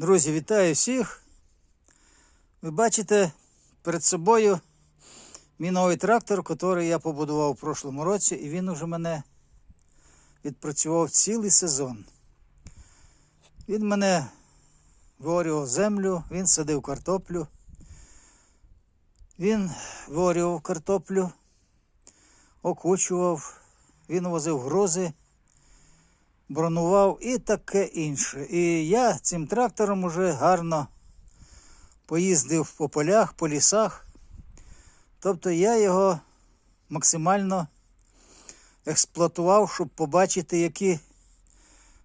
Друзі, вітаю всіх. Ви бачите перед собою мій новий трактор, який я побудував у прошлому році, і він уже мене відпрацював цілий сезон. Він мене виорював землю, він садив картоплю. Він виорював картоплю, окучував, він возив грузи бронував і таке інше. І я цим трактором уже гарно поїздив по полях, по лісах. Тобто я його максимально експлуатував, щоб побачити, які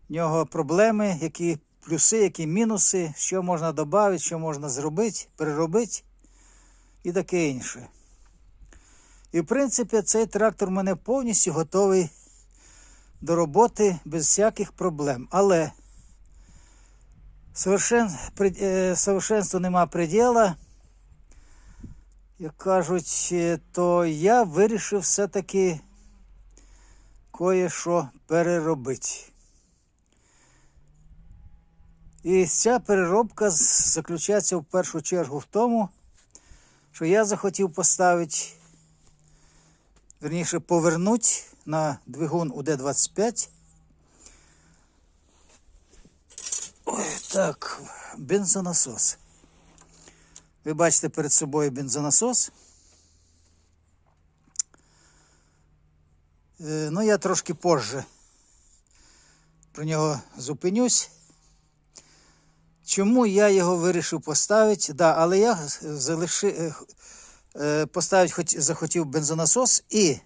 в нього проблеми, які плюси, які мінуси, що можна додати, що можна зробити, переробити і таке інше. І в принципі цей трактор в мене повністю готовий до роботи без всяких проблем. Але совершен, е, совершенству нема приділа. Як кажуть, то я вирішив все-таки кое-що переробити. І ця переробка заключається в першу чергу в тому, що я захотів поставити, верніше, повернути на двигун УД-25. Так, бензонасос. Ви бачите перед собою бензонасос. Е, Ну, я трошки позже про нього зупинюсь. Чому я його вирішив поставити? Да, але я залиши, е, е, поставити хоч, захотів бензонасос і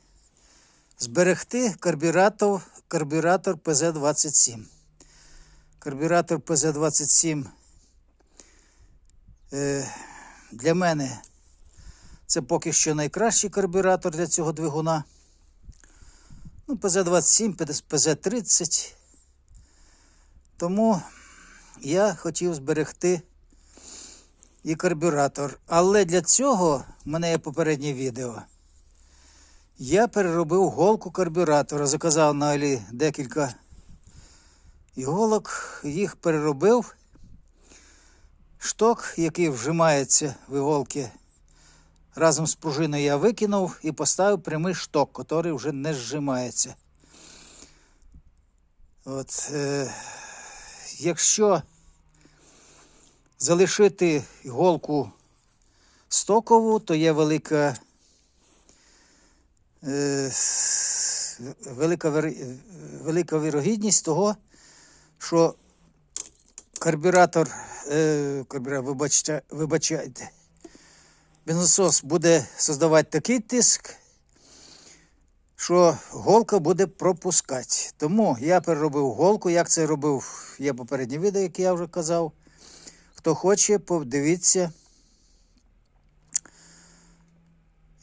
зберегти карбюратор, карбюратор ПЗ-27. Карбюратор ПЗ-27 е, для мене це поки що найкращий карбюратор для цього двигуна. Ну, ПЗ-27, ПЗ-30. Тому я хотів зберегти і карбюратор. Але для цього в мене є попереднє відео. Я переробив голку карбюратора. Заказав на Алі декілька іголок, їх переробив. Шток, який вжимається в іголки, разом з пружиною я викинув і поставив прямий шток, який вже не зжимається. От, е, якщо залишити іголку стокову, то є велика велика, велика вірогідність того, що карбюратор, е, карбюратор вибачте, вибачайте, бензосос буде создавати такий тиск, що голка буде пропускати. Тому я переробив голку, як це робив, є попереднє відео, яке я вже казав. Хто хоче, подивіться,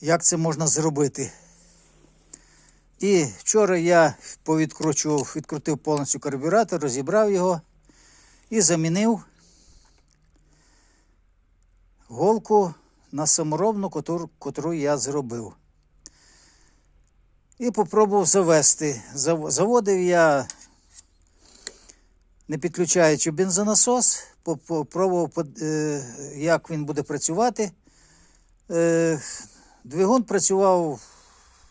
як це можна зробити. І вчора я повідкручував, відкрутив повністю карбюратор, розібрав його і замінив голку на саморобну, котру я зробив. І попробував завести. Заводив я, не підключаючи бензонасос, по- попробував, е, як він буде працювати. Е, Двигун працював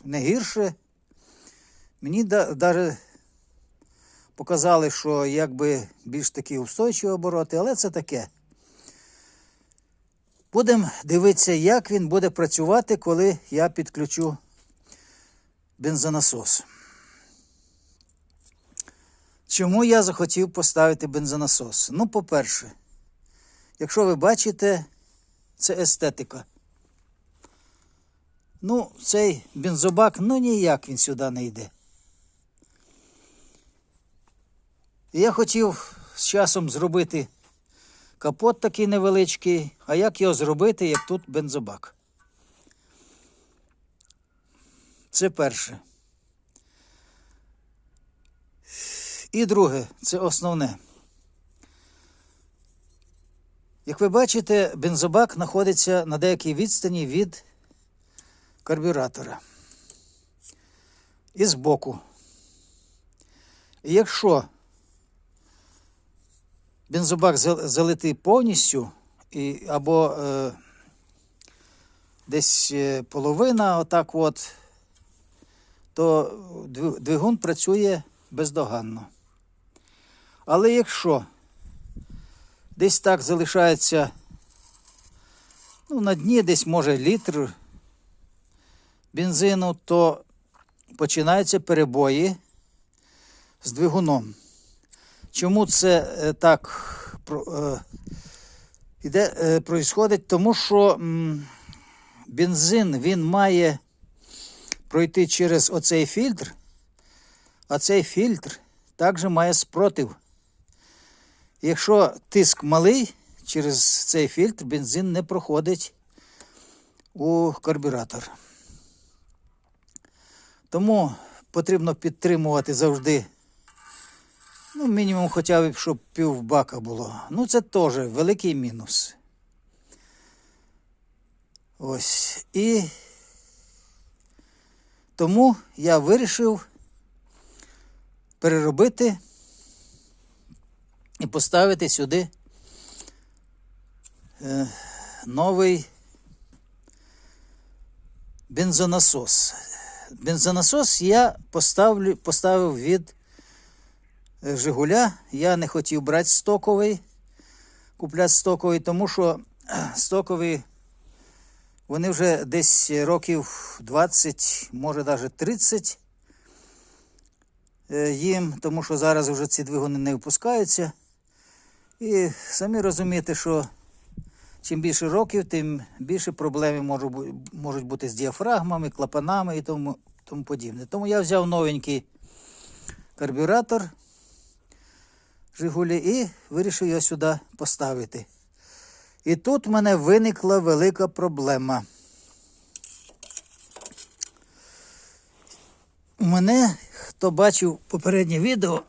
не гірше. Мені навіть показали, що якби більш такі устойчиві обороти, але це таке. Будемо дивитися, як він буде працювати, коли я підключу бензонасос. Чому я захотів поставити бензонасос? Ну, по-перше, якщо ви бачите, це естетика. Ну, цей бензобак, ну ніяк він сюди не йде. Я хотів з часом зробити капот такий невеличкий, а як його зробити, як тут бензобак? Це перше. І друге, це основне. Як ви бачите, бензобак знаходиться на деякій відстані від карбюратора. І збоку. І якщо бензобак зал- залитий повністю, і, або е, десь е, половина, отак от, то двигун працює бездоганно. Але якщо десь так залишається ну, на дні десь може літр бензину, то починаються перебої з двигуном. Чому це е, так е, іде, е, происходить? Тому що бензин він має пройти через оцей фільтр, а цей фільтр також має спротив. Якщо тиск малий, через цей фільтр бензин не проходить у карбюратор. Тому потрібно підтримувати завжди, ну, мінімум хоча б, щоб пів бака було. Ну, це теж великий мінус. Ось. І тому я вирішив переробити і поставити сюди е, новий бензонасос. Бензонасос я поставлю, поставив від Жигуля. Я не хотів брати стоковий, купляти стоковий, тому що е, стоковий вони вже десь років 20, може навіть 30 е, їм, тому що зараз вже ці двигуни не випускаються. І самі розумієте, що чим більше років, тим більше проблеми можуть бути з діафрагмами, клапанами і тому, тому подібне. Тому я взяв новенький карбюратор Жигулі і вирішив його сюди поставити. І тут в мене виникла велика проблема. У мене, хто бачив попереднє відео,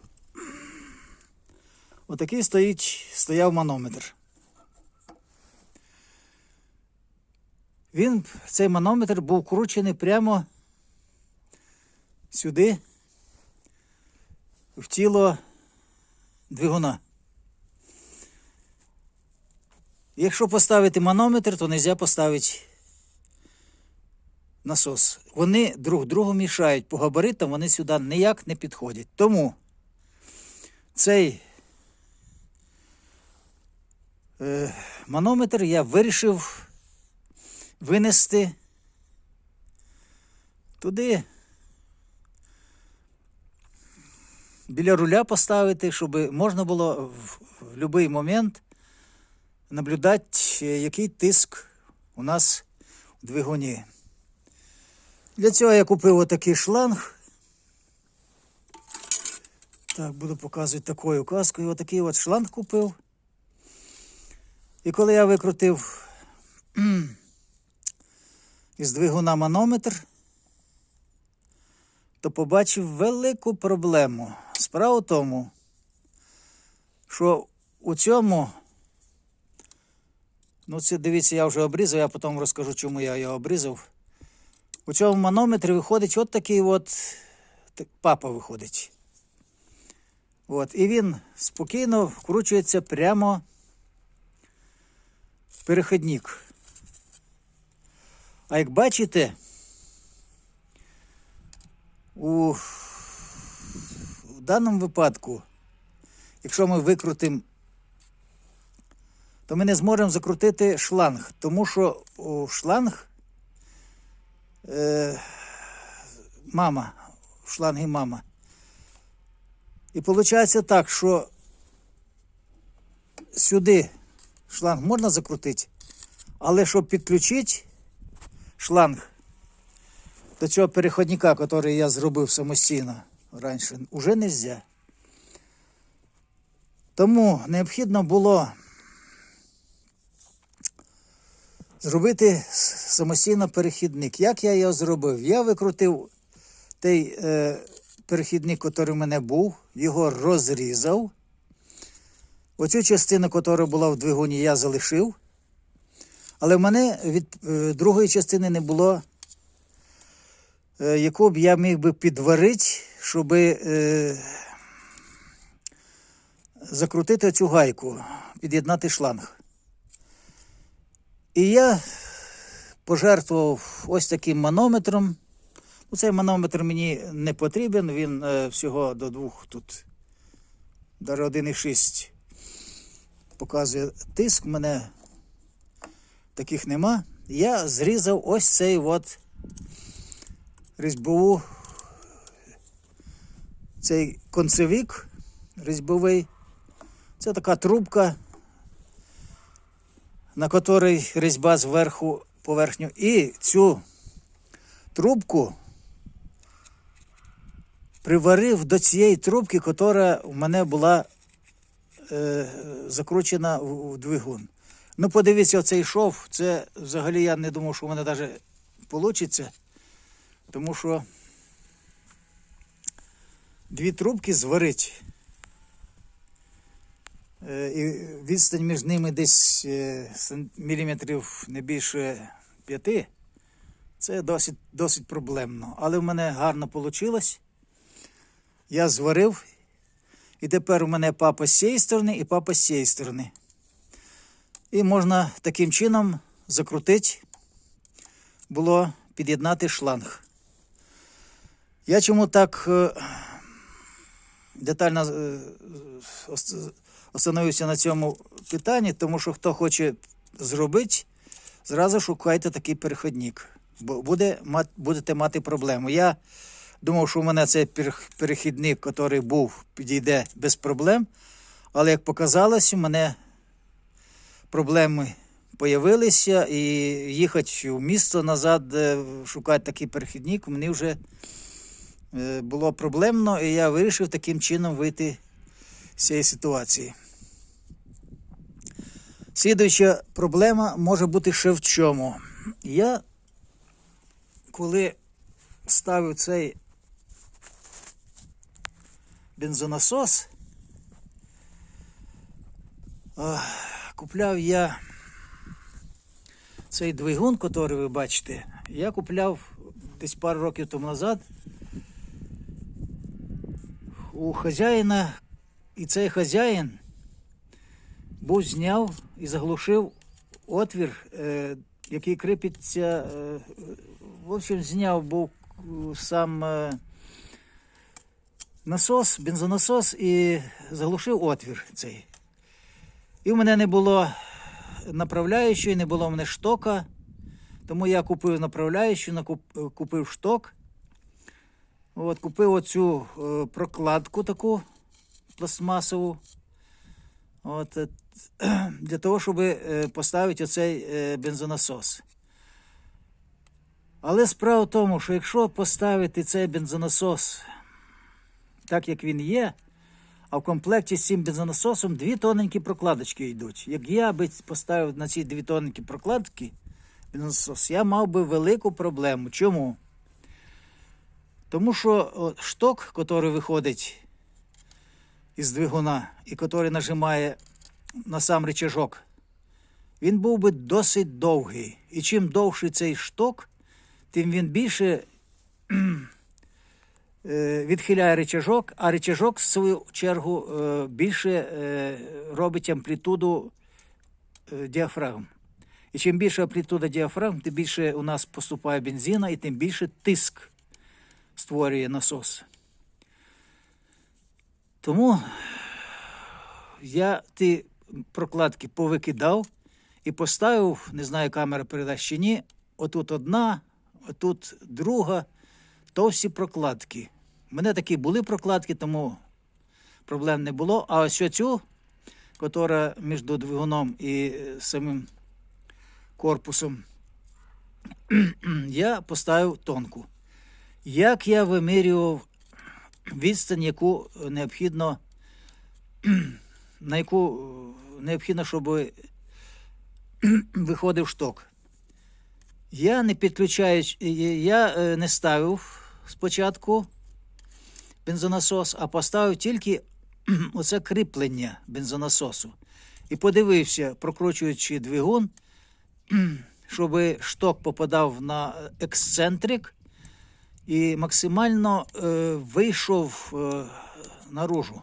отакий стоїть, стояв манометр. Він, цей манометр був кручений прямо сюди, в тіло двигуна. Якщо поставити манометр, то не можна поставити насос. Вони друг другу мішають по габаритам, вони сюди ніяк не підходять. Тому цей е, манометр я вирішив винести туди. Біля руля поставити, щоб можна було в, будь-який момент наблюдати, е, який тиск у нас у двигуні. Для цього я купив отакий шланг. Так, буду показувати такою каскою. Отакий от шланг купив. І коли я викрутив із двигуна манометр, то побачив велику проблему. Справа в тому, що у цьому Ну, це дивіться, я вже обрізав, я потім розкажу, чому я його обрізав. У цьому манометрі виходить от такий от так, папа виходить. От, і він спокійно вкручується прямо в переходник. А як бачите, у, в даному випадку, якщо ми викрутимо то ми не зможемо закрутити шланг, тому що у шланг е, мама, в шлангі мама. І виходить так, що сюди шланг можна закрутити, але щоб підключити шланг до цього переходника, який я зробив самостійно раніше, вже не можна. Тому необхідно було зробити самостійно перехідник. Як я його зробив? Я викрутив той е, перехідник, який у мене був, його розрізав. Оцю частину, яка була в двигуні, я залишив. Але в мене від е, другої частини не було, яку б я міг би підварити, щоб е, закрутити цю гайку, під'єднати шланг. І я пожертвував ось таким манометром. Ну, Цей манометр мені не потрібен, він е, всього до двох тут до 1,6 показує тиск. Мене таких нема. Я зрізав ось цей от різьбову, цей концевик різьбовий. Це така трубка, на котрій різьба зверху поверхню. І цю трубку приварив до цієї трубки, яка у мене була е, закручена в, в двигун. Ну, подивіться, оцей шов. Це взагалі я не думав, що в мене навіть вийде. Тому що дві трубки зварить. Е, І відстань між ними десь е, міліметрів не більше п'яти. Це досить, досить проблемно. Але в мене гарно вийшло. Я зварив. І тепер у мене папа з цієї сторони і папа з цієї сторони. І можна таким чином закрутити, було під'єднати шланг. Я чому так е, детально е, остановився на цьому питанні, тому що хто хоче зробити, зразу шукайте такий переходник, бо буде, будете мати проблему. Я думав, що у мене цей перехідник, який був, підійде без проблем, але як показалось, у мене проблеми появилися, і їхати в місто назад, шукати такий перехідник, мені вже було проблемно, і я вирішив таким чином вийти з цієї ситуації. Слідуюча проблема може бути ще в чому. Я, коли ставив цей бензонасос, купляв я цей двигун, який ви бачите, я купляв десь пару років тому назад у хазяїна, і цей хазяїн був зняв і заглушив отвір, е, який кріпиться. Е, в общем, зняв був е, сам е, насос, бензонасос і заглушив отвір цей. І в мене не було направляючої, не було в мене штока. Тому я купив направляючу, купив шток. От, купив оцю е, прокладку таку пластмасову. От, е, для того, щоб е, поставити оцей бензонасос. Але справа в тому, що якщо поставити цей бензонасос так, як він є, а в комплекті з цим бензонасосом дві тоненькі прокладочки йдуть. Як я би поставив на ці дві тоненькі прокладки бензонасос, я мав би велику проблему. Чому? Тому що о, шток, який виходить із двигуна і який нажимає на сам рычажок, він був би досить довгий. І чим довший цей шток, тим він більше е, відхиляє рычажок, а рычажок, в свою чергу, е, більше е, робить амплітуду е, діафрагм. І чим більше амплітуда діафрагм, тим більше у нас поступає бензина і тим більше тиск створює насос. Тому я ті прокладки повикидав і поставив, не знаю, камера передасть чи ні, отут одна, отут друга, то всі прокладки. У мене такі були прокладки, тому проблем не було. А ось цю, яка між двигуном і е, самим корпусом, я поставив тонку. Як я вимірював відстань, яку необхідно, на яку е, необхідно, щоб виходив шток. Я не підключаючи, я е, не ставив спочатку бензонасос, а поставив тільки оце кріплення бензонасосу. І подивився, прокручуючи двигун, щоб шток попадав на ексцентрик і максимально е, вийшов е, наружу.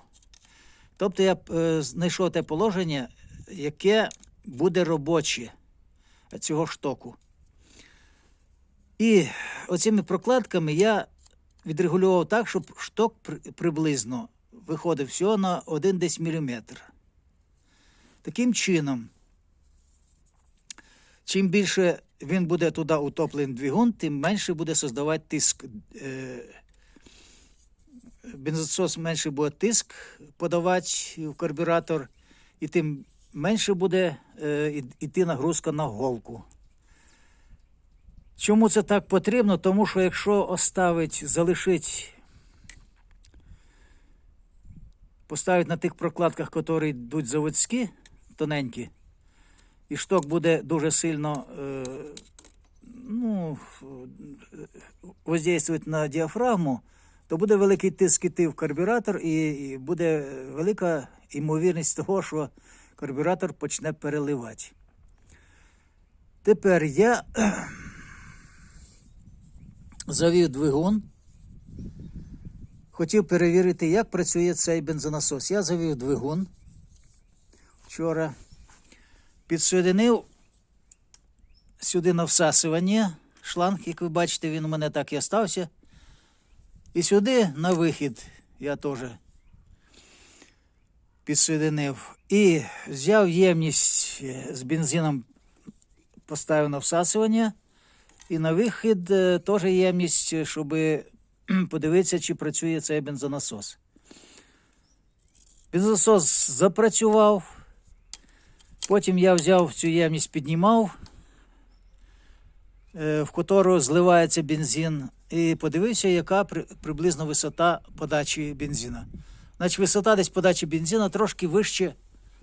Тобто я е, знайшов те положення, яке буде робоче цього штоку. І оцими прокладками я відрегулював так, щоб шток при- приблизно виходив всього на один десь міліметр. Таким чином, чим більше він буде туди утоплений двигун, тим менше буде создавати тиск. Е, бензосос менше буде тиск подавати в карбюратор, і тим менше буде е, і- іти нагрузка на голку. Чому це так потрібно? Тому що якщо оставить, залишить, поставить на тих прокладках, які йдуть заводські, тоненькі, і шток буде дуже сильно е, ну, воздействувати на діафрагму, то буде великий тиск іти в карбюратор, і буде велика ймовірність того, що карбюратор почне переливати. Тепер я завів двигун. Хотів перевірити, як працює цей бензонасос. Я завів двигун вчора. Підсоєдинив сюди на всасування шланг, як ви бачите, він у мене так і остався. І сюди на вихід я теж підсоєдинив. І взяв ємність е, з бензином, поставив на всасування. І на вихід е, теж ємність, щоб подивитися, чи працює цей бензонасос. Бензонасос запрацював. Потім я взяв цю ємність, піднімав, е, в котру зливається бензин, і подивився, яка приблизно висота подачі бензина. Значить, висота десь подачі бензина трошки вище,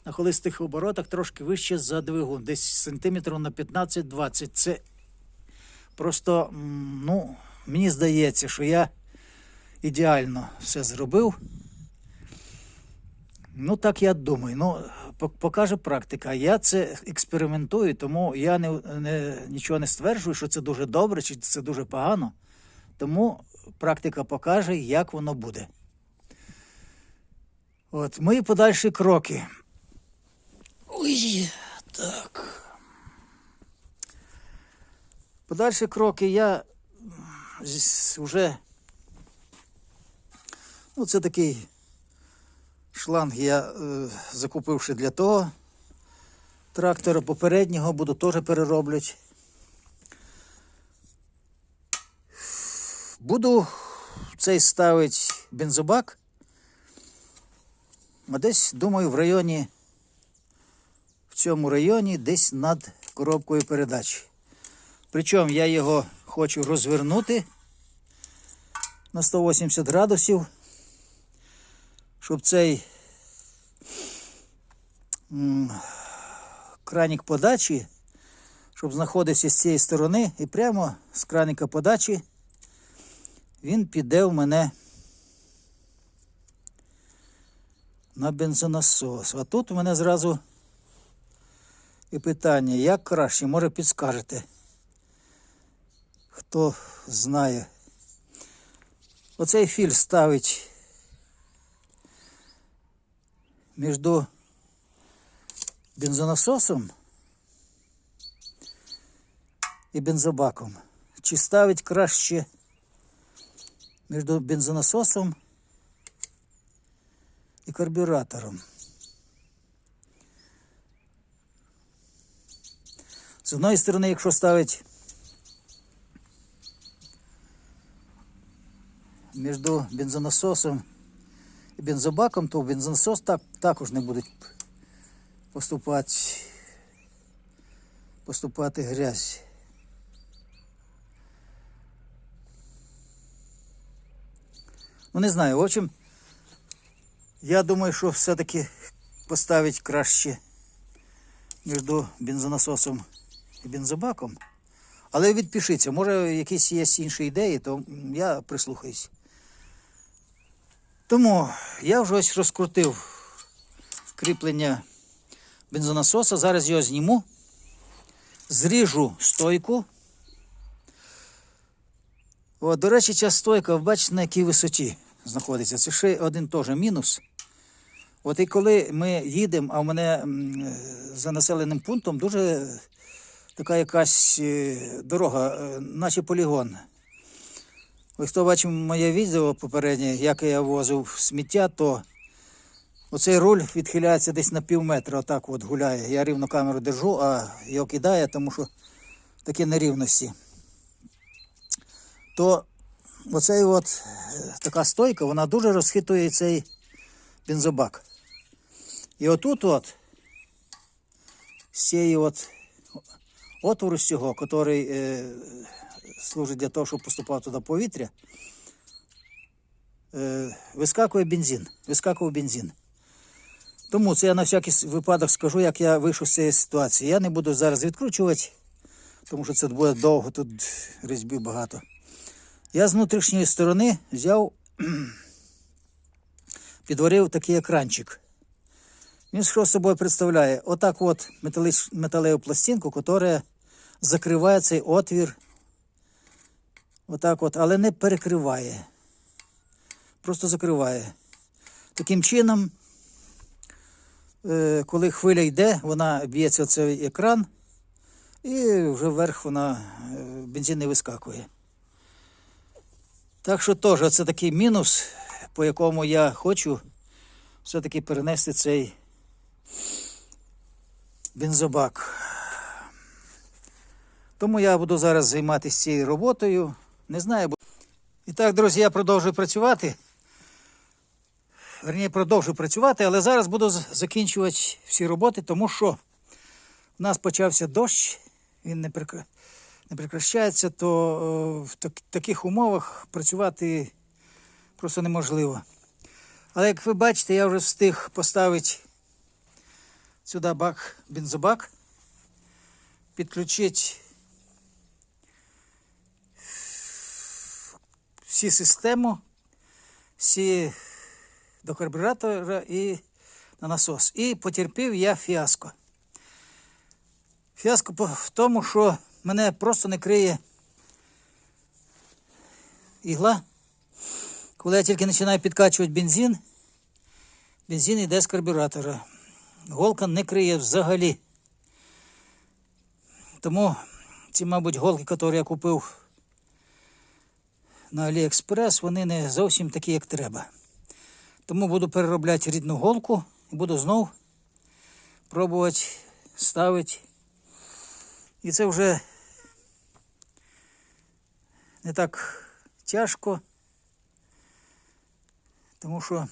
на холистих оборотах, трошки вище за двигун, десь сантиметрів на 15-20. Це просто, ну, мені здається, що я ідеально все зробив. Ну, так я думаю. Ну, покаже практика. Я це експериментую, тому я не, не, нічого не стверджую, що це дуже добре чи це дуже погано. Тому практика покаже, як воно буде. От, мої подальші кроки. Ой, так. Подальші кроки я вже. Ну, це такий шланг я е, закупивши для того трактора попереднього, буду теж перероблять. Буду цей ставити бензобак. А десь, думаю, в районі, в цьому районі, десь над коробкою передач. Причому я його хочу розвернути на 180 градусів, щоб цей кранік подачі, щоб знаходився з цієї сторони, і прямо з краніка подачі він піде в мене на бензонасос. А тут у мене зразу і питання, як краще, може підскажете, хто знає. Оцей філь ставить між бензонасосом і бензобаком. Чи ставить краще між бензонасосом і карбюратором? З одної сторони, якщо ставить між бензонасосом бензобаком, то в бензонасос так, також не буде поступати, поступати грязь. Ну, не знаю, в общем, я думаю, що все-таки поставити краще між бензонасосом і бензобаком. Але відпишіться, може якісь є інші ідеї, то я прислухаюсь. Тому я вже ось розкрутив кріплення бензонасоса. Зараз його зніму, зріжу стойку. О, до речі, ця стойка, бачите, на якій висоті знаходиться. Це ще один теж мінус. От і коли ми їдемо, а в мене за населеним пунктом дуже така якась е, дорога, е, наче полігон. Ось хто бачив моє відео попереднє, як я возив сміття, то оцей руль відхиляється десь на пів метра, отак от гуляє. Я рівно камеру держу, а його кидає, тому що такі нерівності. То оцей от е, така стойка, вона дуже розхитує цей бензобак. І отут от, з цієї от отвору з цього, який служить для того, щоб поступало туди повітря, е, вискакує бензин. Вискакує бензин. Тому це я на всякий випадок скажу, як я вийшов з цієї ситуації. Я не буду зараз відкручувати, тому що це буде довго, тут різьби багато. Я з внутрішньої сторони взяв, підварив такий екранчик. Він що собою представляє? Отак от металеву пластинку, яка закриває цей отвір. Отак от, але не перекриває. Просто закриває. Таким чином, е, коли хвиля йде, вона б'ється цей екран, і вже вверх вона е, бензин не вискакує. Так що теж це такий мінус, по якому я хочу все-таки перенести цей бензобак. Тому я буду зараз займатися цією роботою. Не знаю. бо- І так, друзі, я продовжую працювати. Верніше, продовжую працювати, але зараз буду закінчувати всі роботи, тому що в нас почався дощ, він не, прекра... не прекращається, то е, в так- таких умовах працювати просто неможливо. Але як ви бачите, я вже встиг поставити сюди бак, бензобак, підключити всі систему, всі до карбюратора і на насос. І потерпів я фіаско. Фіаско в тому, що мене просто не криє ігла. Коли я тільки починаю підкачувати бензин, бензин йде з карбюратора. Голка не криє взагалі. Тому ці, мабуть, голки, які я купив на Аліекспрес, вони не зовсім такі, як треба. Тому буду переробляти рідну голку і буду знов пробувати ставити. І це вже не так тяжко, тому що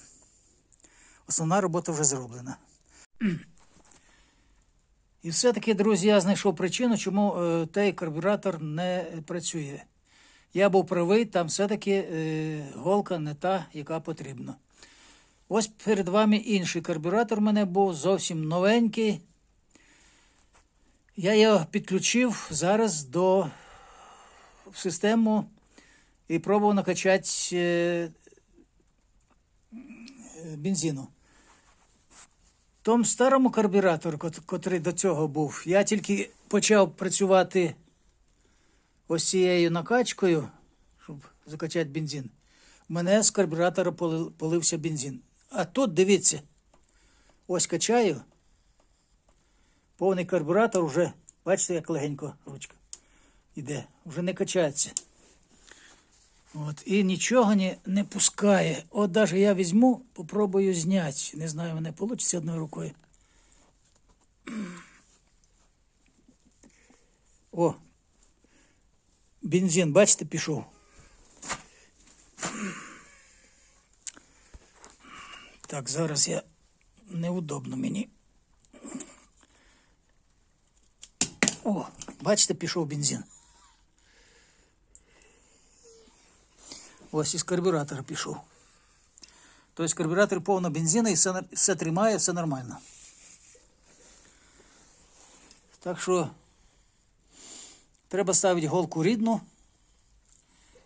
основна робота вже зроблена. І все-таки, друзі, я знайшов причину, чому е, той карбюратор не працює. Я був правий, там все-таки е, голка не та, яка потрібна. Ось перед вами інший карбюратор в мене був зовсім новенький. Я його підключив зараз до в систему і пробував накачати е, бензину. В тому старому карбюратору, кот- котрий до цього був, я тільки почав працювати ось цією накачкою, щоб закачати бензин. У мене з карбюратора полився бензин. А тут дивіться, ось качаю. Повний карбюратор вже, бачите, як легенько ручка йде, вже не качається. От, і нічого не, не пускає. От навіть я візьму, попробую зняти. Не знаю, мене вийде одною рукою. О, бензин, бачите, пішов. Так, зараз я неудобно мені. О, бачите, пішов бензин. Ось із карбюратора пішов. Тобто карбюратор повно бензину і все, нар- все тримає, все нормально. Так що треба ставити голку рідну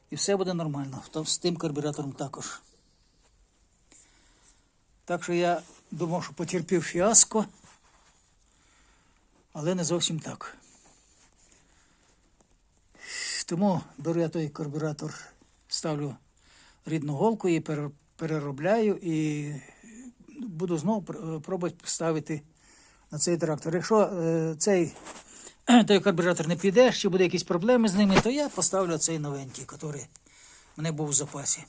і все буде нормально. З тим карбюратором також. Так що я думав, що потерпів фіаско, але не зовсім так. Тому беру я той карбюратор, ставлю рідну голку і переробляю, і буду знову пробувати ставити на цей трактор. Якщо е, цей той карбюратор не піде, ще буде якісь проблеми з ними, то я поставлю цей новенький, який в мене був в запасі.